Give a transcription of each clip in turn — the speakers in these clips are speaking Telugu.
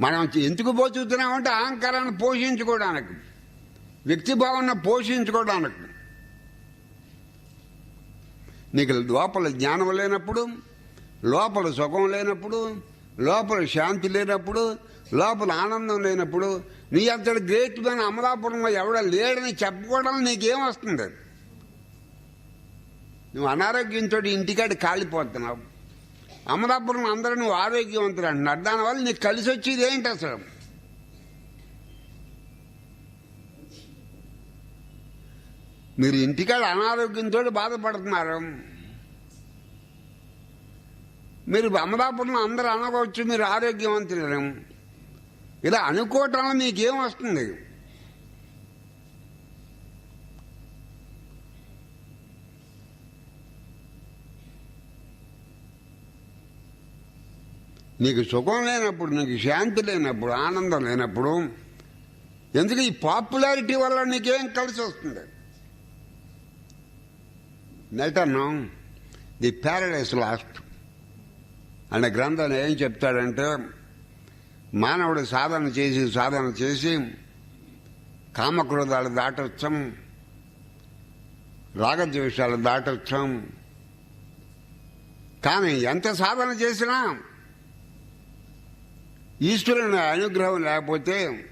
మనం ఎందుకు బతుకుతున్నామంటే అహంకారాన్ని పోషించుకోవడానికి. వ్యక్తి భావన పోషించుకోవడానికి. నీకు లోపల జ్ఞానం లేనప్పుడు లోపల సుఖం లేనప్పుడు లోపల శాంతి లేనప్పుడు లోపల ఆనందం లేనప్పుడు నీ అంతటి గ్రేట్ మ్యాన్ అమలాపురంలో ఎవడ లేడని చెప్పుకోవడం నీకేం వస్తుంది? నువ్వు అనారోగ్యంతో ఇంటికాడ కాలిపోతున్నావు. అమలాపురం అందరూ నువ్వు ఆరోగ్యవంతులు అంటున్నారు. దానివల్ల నీకు కలిసి వచ్చేది ఏంటి అసలు? మీరు ఇంటికాడ అనారోగ్యంతో బాధపడుతున్నారు. మీరు అమలాపురం అందరూ అనుకోవచ్చు మీరు ఆరోగ్యవంతులు. ఇలా అనుకోవటం మీకేం వస్తుంది? నీకు సుఖం లేనప్పుడు నీకు శాంతి లేనప్పుడు ఆనందం లేనప్పుడు ఎందుకు ఈ పాపులారిటీ వల్ల నీకేం కలిసి వస్తుంది? నెటను ది ప్యారడైస్ లాస్ట్ అనే గ్రంథం ఏం చెప్తాడంటే మానవుడు సాధన చేసి సాధన చేసి కామక్రోధాలు దాటొచ్చం రాగద్వేషాలు దాటొచ్చం. కానీ ఎంత సాధన చేసినా ఈశ్వరుని అనుగ్రహం లేకపోతే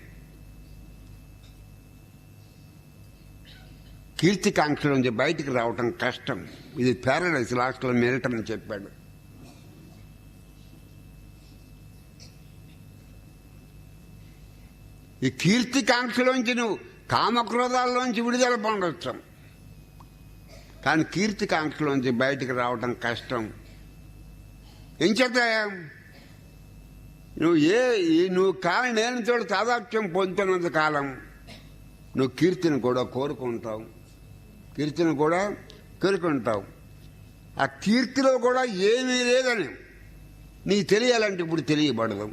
కీర్తికాంక్షల నుంచి బయటికి రావటం కష్టం. ఇది ప్యారడైస్ లాస్ట్లో మిలిటన్ చెప్పాడు. ఈ కీర్తికాంక్షలోంచి నువ్వు కామక్రోధాల్లోంచి విడుదల పొందొచ్చు. కానీ కీర్తికాంక్షలోంచి బయటికి రావటం కష్టం. ఎంచేత నువ్వు ఏ ఈ- నువ్వు కాని నేను చోడు తాదాత్యం పొందుతున్నంత కాలం నువ్వు కీర్తిని కూడా కోరుకుంటావు. కీర్తిని కూడా కోరుకుంటావు. ఆ కీర్తిలో కూడా ఏమీ లేదని నీకు తెలియాలంటే ఇప్పుడు తెలియబడదు.